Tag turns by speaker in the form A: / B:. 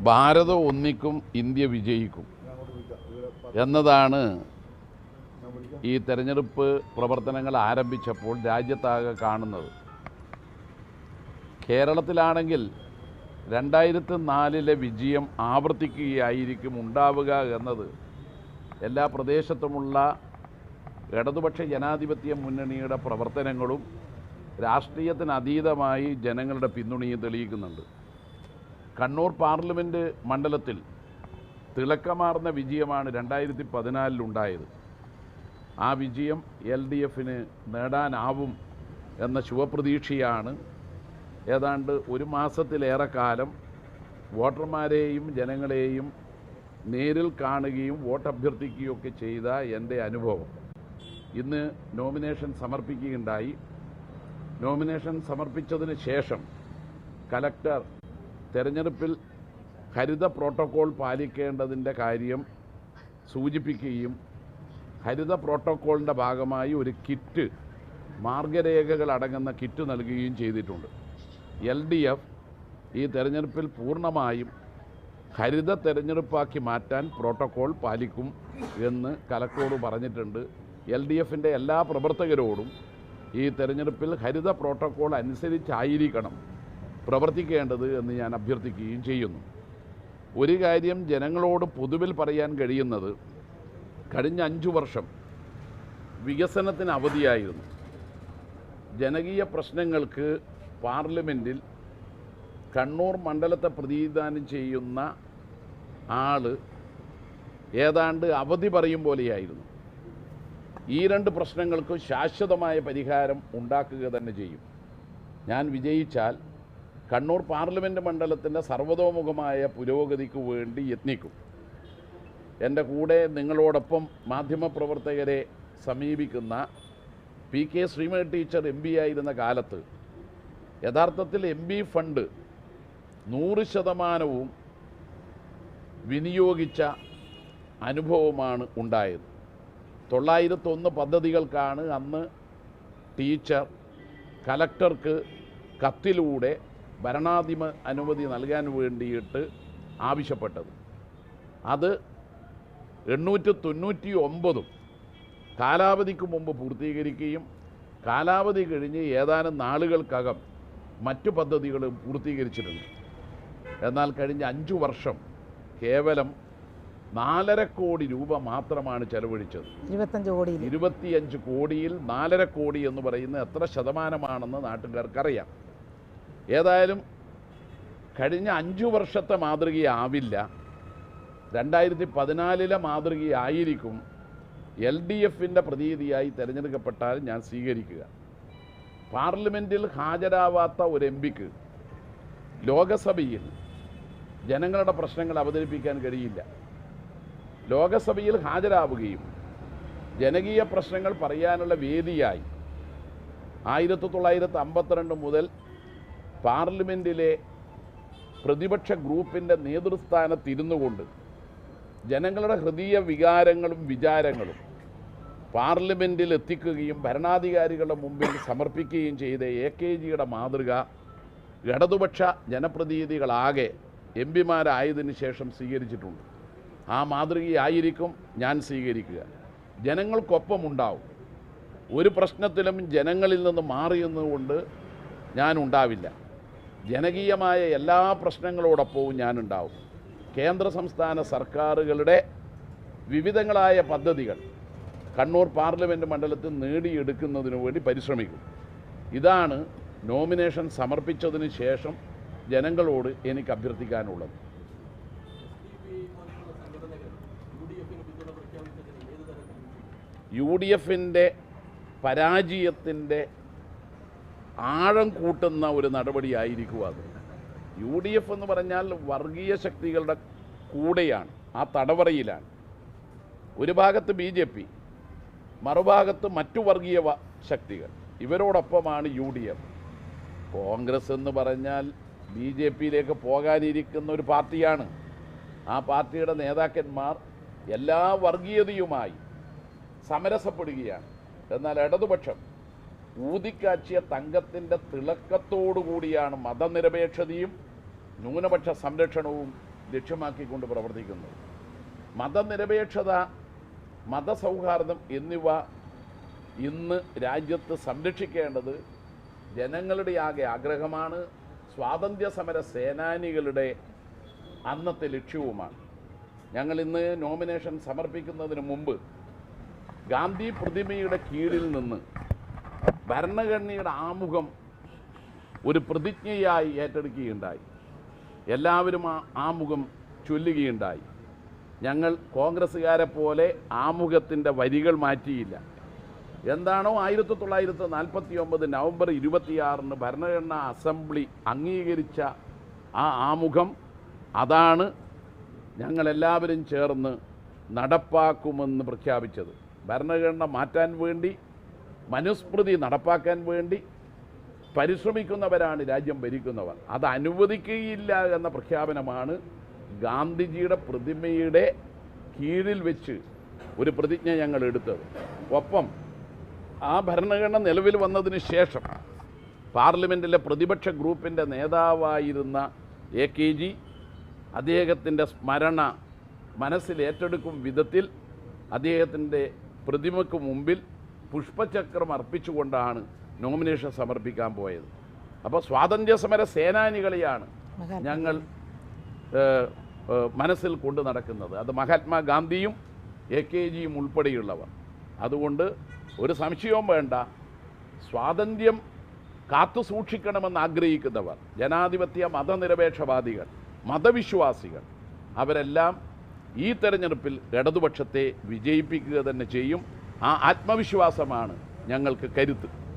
A: ഭാരതം ഒന്നിക്കും India വിജയിക്കും എന്നതാണ് ഈ തെരഞ്ഞെടുപ്പ് പ്രവർത്തനങ്ങൾ ആരംഭിച്ചപ്പോൾ രാജ്യത്താകെ കാണുന്നത്. കേരളത്തിലാണെങ്കിൽ രണ്ടായിരത്തി നാലിലെ വിജയം ആവർത്തിക്കുകയായിരിക്കും ഉണ്ടാവുക എന്നത് എല്ലാ പ്രദേശത്തുമുള്ള ഇടതുപക്ഷ ജനാധിപത്യ മുന്നണിയുടെ പ്രവർത്തനങ്ങളും രാഷ്ട്രീയത്തിനതീതമായി ജനങ്ങളുടെ പിന്തുണയും തെളിയിക്കുന്നുണ്ട്. കണ്ണൂർ പാർലമെന്റ് മണ്ഡലത്തിൽ തിളക്കമാർന്ന വിജയമാണ് രണ്ടായിരത്തി പതിനാലിലുണ്ടായത് ആ വിജയം എൽ ഡി എഫിന് നേടാനാവും എന്ന ശുഭപ്രതീക്ഷയാണ്. ഏതാണ്ട് ഒരു മാസത്തിലേറെ കാലം വോട്ടർമാരെയും ജനങ്ങളെയും നേരിൽ കാണുകയും വോട്ട് അഭ്യർത്ഥിക്കുകയൊക്കെ ചെയ്ത എന്റെ അനുഭവം. ഇന്ന് നോമിനേഷൻ സമർപ്പിക്കുകയുണ്ടായി. നോമിനേഷൻ സമർപ്പിച്ചതിന് ശേഷം കലക്ടർ തെരഞ്ഞെടുപ്പിൽ ഹരിത പ്രോട്ടോക്കോൾ പാലിക്കേണ്ടതിന്റെ കാര്യം സൂചിപ്പിക്കുകയും ഹരിത പ്രോട്ടോക്കോളിന്റെ ഭാഗമായി ഒരു കിറ്റ് മാർഗരേഖകൾ അടങ്ങുന്ന കിറ്റ് നൽകുകയും ചെയ്തിട്ടുണ്ട്. എൽ ഡി എഫ് ഈ തെരഞ്ഞെടുപ്പിൽ പൂർണമായും ഹരിത തെരഞ്ഞെടുപ്പാക്കി മാറ്റാൻ പ്രോട്ടോക്കോൾ പാലിക്കും എന്ന് കലക്ടറോട് പറഞ്ഞിട്ടുണ്ട്. എൽ ഡി എഫിന്റെ എല്ലാ പ്രവർത്തകരോടും ഈ തെരഞ്ഞെടുപ്പിൽ ഹരിത പ്രോട്ടോക്കോൾ അനുസരിച്ചായിരിക്കണം പ്രവർത്തിക്കേണ്ടത് എന്ന് ഞാൻ അഭ്യർത്ഥിക്കുകയും ചെയ്യുന്നു. ഒരു കാര്യം ജനങ്ങളോട് പൊതുവിൽ പറയാൻ കഴിയുന്നത് കഴിഞ്ഞ അഞ്ചു വർഷം വികസനത്തിന് അവധിയായിരുന്നു. ജനകീയ പ്രശ്നങ്ങൾക്ക് പാർലമെന്റിൽ കണ്ണൂർ മണ്ഡലത്തെ പ്രതിനിധാനം ചെയ്യുന്ന ആൾ ഏതാണ്ട് അവധി പറയും പോലെയായിരുന്നു. ഈ രണ്ട് പ്രശ്നങ്ങൾക്കും ശാശ്വതമായ പരിഹാരം ഉണ്ടാക്കുക തന്നെ ചെയ്യും. ഞാൻ വിജയിച്ചാൽ കണ്ണൂർ പാർലമെന്റ് മണ്ഡലത്തിന്റെ സർവതോമുഖമായ പുരോഗതിക്ക് വേണ്ടി യത്നിക്കും. എന്റെ കൂടെ നിങ്ങളോടൊപ്പം മാധ്യമപ്രവർത്തകരെ സമീപിക്കുന്ന P K Sreema teacher M P ആയിരുന്ന കാലത്ത് യഥാർത്ഥത്തിൽ എം പി ഫണ്ട് നൂറ് ശതമാനവും വിനിയോഗിച്ച അനുഭവമാണ് ഉണ്ടായത്. തൊള്ളായിരത്തൊന്ന് പദ്ധതികൾക്കാണ് അന്ന് ടീച്ചർ കലക്ടർക്ക് കത്തിലൂടെ ഭരണാധിമ അനുമതി നൽകാൻ വേണ്ടിയിട്ട് ആവശ്യപ്പെട്ടത്. അത് എണ്ണൂറ്റി തൊണ്ണൂറ്റി ഒമ്പതും കാലാവധിക്ക് മുമ്പ് പൂർത്തീകരിക്കുകയും കാലാവധി കഴിഞ്ഞ് ഏതാനും നാളുകൾക്കകം മറ്റു പദ്ധതികളും പൂർത്തീകരിച്ചിട്ടുണ്ട്. എന്നാൽ കഴിഞ്ഞ അഞ്ചു വർഷം കേവലം നാലര കോടി രൂപ മാത്രമാണ് ചെലവഴിച്ചത്.
B: ഇരുപത്തഞ്ച് കോടിയിൽ
A: ഇരുപത്തിയഞ്ച് കോടിയിൽ നാലര കോടി എന്ന് പറയുന്നത് എത്ര ശതമാനമാണെന്ന് നാട്ടുകാർക്കറിയാം. ഏതായാലും കഴിഞ്ഞ അഞ്ചു വർഷത്തെ മാതൃകയാവില്ല. രണ്ടായിരത്തി പതിനാലിലെ മാതൃകയായിരിക്കും എൽ ഡി എഫിന്റെ പ്രതിനിധിയായി തിരഞ്ഞെടുക്കപ്പെട്ടാൽ ഞാൻ സ്വീകരിക്കുക. പാർലമെന്റിൽ ഹാജരാവാത്ത ഒരു എം പിക്ക് ലോകസഭയിൽ ജനങ്ങളുടെ പ്രശ്നങ്ങൾ അവതരിപ്പിക്കാൻ കഴിയില്ല. ലോകസഭയിൽ ഹാജരാവുകയും ജനകീയ പ്രശ്നങ്ങൾ പറയാനുള്ള വേദിയായി ആയിരത്തി തൊള്ളായിരത്തി അമ്പത്തിരണ്ട് മുതൽ പാർലമെന്റിലെ പ്രതിപക്ഷ ഗ്രൂപ്പിന്റെ നേതൃസ്ഥാനത്തിരുന്നു കൊണ്ട് ജനങ്ങളുടെ ഹൃദയ വികാരങ്ങളും വിചാരങ്ങളും പാർലമെന്റിൽ എത്തിക്കുകയും ഭരണാധികാരികളുടെ മുമ്പിൽ സമർപ്പിക്കുകയും ചെയ്ത എ കെ ജിയുടെ മാതൃക ഇടതുപക്ഷ ജനപ്രതിനിധികളാകെ എം പിമാരായതിനു ശേഷം സ്വീകരിച്ചിട്ടുണ്ട്. ആ മാതൃകയായിരിക്കും ഞാൻ സ്വീകരിക്കുക. ജനങ്ങൾക്കൊപ്പമുണ്ടാവും. ഒരു പ്രശ്നത്തിലും ജനങ്ങളിൽ നിന്ന് മാറിയെന്നുകൊണ്ട് ഞാൻ ഉണ്ടാവില്ല. ജനകീയമായ എല്ലാ പ്രശ്നങ്ങളോടൊപ്പവും ഞാനുണ്ടാവും. കേന്ദ്ര സംസ്ഥാന സർക്കാരുകളുടെ വിവിധങ്ങളായ പദ്ധതികൾ കണ്ണൂർ പാർലമെന്റ് മണ്ഡലത്തിൽ നേടിയെടുക്കുന്നതിനു വേണ്ടി പരിശ്രമിക്കും. ഇതാണ് നോമിനേഷൻ സമർപ്പിച്ചതിന് ശേഷം ജനങ്ങളോട് എനിക്ക് അഭ്യർത്ഥിക്കാനുള്ളത്. യു ഡി എഫിന്റെ പരാജയത്തിന്റെ ആഴം കൂട്ടുന്ന ഒരു നടപടിയായിരിക്കും അത്. യു ഡി എഫ് എന്ന് പറഞ്ഞാൽ വർഗീയ ശക്തികളുടെ കൂടെയാണ് ആ തടവറയിലാണ്. ഒരു ഭാഗത്ത് ബി ജെ പി മറുഭാഗത്ത് മറ്റു വർഗീയ ശക്തികൾ. ഇവരോടൊപ്പമാണ് യു ഡി എഫ് കോൺഗ്രസ് എന്ന് പറഞ്ഞാൽ ബി ജെ പിയിലേക്ക് പോകാനിരിക്കുന്ന ഒരു പാർട്ടിയാണ്. ആ പാർട്ടിയുടെ നേതാക്കന്മാർ എല്ലാ വർഗീയതയുമായി സമരസപ്പെടുകയാണ്. എന്നാൽ ഇടതുപക്ഷം ഊതിക്കാച്ചിയ തങ്കത്തിന്റെ തിളക്കത്തോടുകൂടിയാണ് മതനിരപേക്ഷതയും ന്യൂനപക്ഷ സംരക്ഷണവും ലക്ഷ്യമാക്കിക്കൊണ്ട് പ്രവർത്തിക്കുന്നത്. മതനിരപേക്ഷത മതസൗഹാർദ്ദം എന്നിവ ഇന്ന് രാജ്യത്ത് സംരക്ഷിക്കേണ്ടത് ജനങ്ങളുടെ ആകെ ആഗ്രഹമാണ്. സ്വാതന്ത്ര്യ സമര സേനാനികളുടെ അന്നത്തെ ലക്ഷ്യവുമാണ്. ഞങ്ങൾ ഇന്ന് നോമിനേഷൻ സമർപ്പിക്കുന്നതിന് മുമ്പ് ഗാന്ധി പ്രതിമയുടെ കീഴിൽ നിന്ന് ഭരണഘടനയുടെ ആമുഖം ഒരു പ്രതിജ്ഞയായി ഏറ്റെടുക്കുകയുണ്ടായി. എല്ലാവരും ആ ആമുഖം ചൊല്ലുകയുണ്ടായി. ഞങ്ങൾ കോൺഗ്രസ്സുകാരെ പോലെ ആമുഖത്തിന്റെ വരികൾ മാറ്റിയില്ല. എന്താണോ ആയിരത്തി തൊള്ളായിരത്തി നാൽപ്പത്തി ഒമ്പത് നവംബർ ഇരുപത്തിയാറിന് ഭരണഘടനാ അസംബ്ലി അംഗീകരിച്ച ആ ആമുഖം അതാണ് ഞങ്ങളെല്ലാവരും ചേർന്ന് നടപ്പാക്കുമെന്ന് പ്രഖ്യാപിച്ചത്. ഭരണഘടന മാറ്റാൻ വേണ്ടി മനുസ്മൃതി നടപ്പാക്കാൻ വേണ്ടി പരിശ്രമിക്കുന്നവരാണ് രാജ്യം ഭരിക്കുന്നവർ. അത് അനുവദിക്കുകയില്ല എന്ന പ്രഖ്യാപനമാണ് ഗാന്ധിജിയുടെ പ്രതിമയുടെ കീഴിൽ വെച്ച് ഒരു പ്രതിജ്ഞ ഞങ്ങൾ എടുത്തത്. ഒപ്പം ആ ഭരണഘടന നിലവിൽ വന്നതിന് ശേഷം പാർലമെന്റിലെ പ്രതിപക്ഷ ഗ്രൂപ്പിന്റെ നേതാവായിരുന്ന എ കെ ജി അദ്ദേഹത്തിന്റെ സ്മരണ മനസ്സിൽ ഏറ്റെടുക്കും വിധത്തിൽ അദ്ദേഹത്തിന്റെ പ്രതിമയ്ക്ക് മുമ്പിൽ പുഷ്പചക്രം അർപ്പിച്ചുകൊണ്ടാണ് നോമിനേഷൻ സമർപ്പിക്കാൻ പോയത്. അപ്പോൾ സ്വാതന്ത്ര്യ സമര സേനാനികളെയാണ് ഞങ്ങൾ മനസ്സിൽ കൊണ്ടു നടക്കുന്നത്. അത് മഹാത്മാഗാന്ധിയും എ കെ ജിയും ഉൾപ്പെടെയുള്ളവർ. അതുകൊണ്ട് ഒരു സംശയവും വേണ്ട. സ്വാതന്ത്ര്യം കാത്തു സൂക്ഷിക്കണമെന്ന് ആഗ്രഹിക്കുന്നവർ ജനാധിപത്യ മതനിരപേക്ഷവാദികൾ മതവിശ്വാസികൾ അവരെല്ലാം ഈ തെരഞ്ഞെടുപ്പിൽ ഇടതുപക്ഷത്തെ വിജയിപ്പിക്കുക തന്നെ ചെയ്യും. ആ ആത്മവിശ്വാസമാണ് ഞങ്ങൾക്ക് കരുത്ത്.